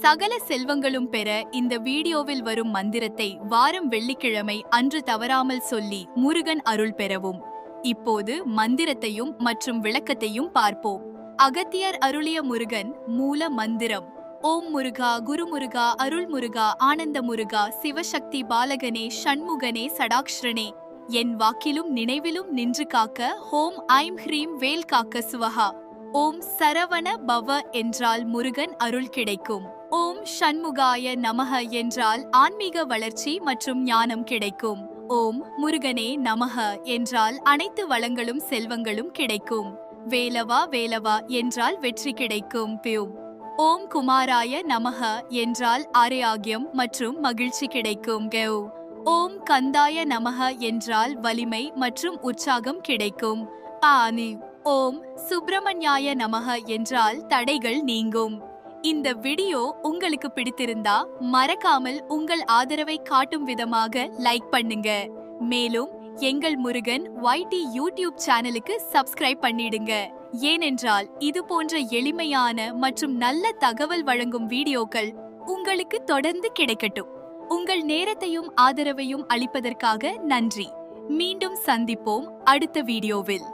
சகல செல்வங்களும் பெற இந்த வீடியோவில் வரும் மந்திரத்தை வாரம் வெள்ளிக்கிழமை அன்று தவறாமல் சொல்லி முருகன் அருள் பெறவும். இப்போது மந்திரத்தையும் மற்றும் விளக்கத்தையும் பார்ப்போம். அகத்தியர் அருளிய முருகன் மூல மந்திரம். ஓம் முருகா குருமுருகா அருள் முருகா ஆனந்த முருகா சிவசக்தி பாலகனே ஷண்முகனே சடாக்ஷரனே. என் வாக்கிலும் நினைவிலும் நின்று காக்க ஹோம் ஐம் ஹ்ரீம் வேல் காக்க சுவஹா. ஓம் சரவண பவ என்றால் முருகன் அருள் கிடைக்கும். ஓம் ஷண்முகாய நமக என்றால் ஆன்மீக வளர்ச்சி மற்றும் ஞானம் கிடைக்கும். ஓம் முருகனே நமக என்றால் அனைத்து வளங்களும் செல்வங்களும் கிடைக்கும். வேலவா வேலவா என்றால் வெற்றி கிடைக்கும் பியூம். ஓம் குமாராய நமக என்றால் ஆரோக்கியம் மற்றும் மகிழ்ச்சி கிடைக்கும் கெவ் ஓம் கந்தாய நமக என்றால் வலிமை மற்றும் உற்சாகம் கிடைக்கும். ஆனி. ஓம் சுப்பிரமணியாய நமக என்றால் தடைகள் நீங்கும். இந்த வீடியோ உங்களுக்கு பிடித்திருந்தா மறக்காமல் உங்கள் ஆதரவை காட்டும் விதமாக லைக் பண்ணுங்க. மேலும் எங்கள் முருகன் ஒய்டி யூடியூப் சேனலுக்கு சப்ஸ்கிரைப் பண்ணிடுங்க. ஏனென்றால் இது போன்ற எளிமையான மற்றும் நல்ல தகவல் வழங்கும் வீடியோக்கள் உங்களுக்கு தொடர்ந்து கிடைக்கட்டும். உங்கள் நேரத்தையும் ஆதரவையும் அளிப்பதற்காக நன்றி. மீண்டும் சந்திப்போம் அடுத்த வீடியோவில்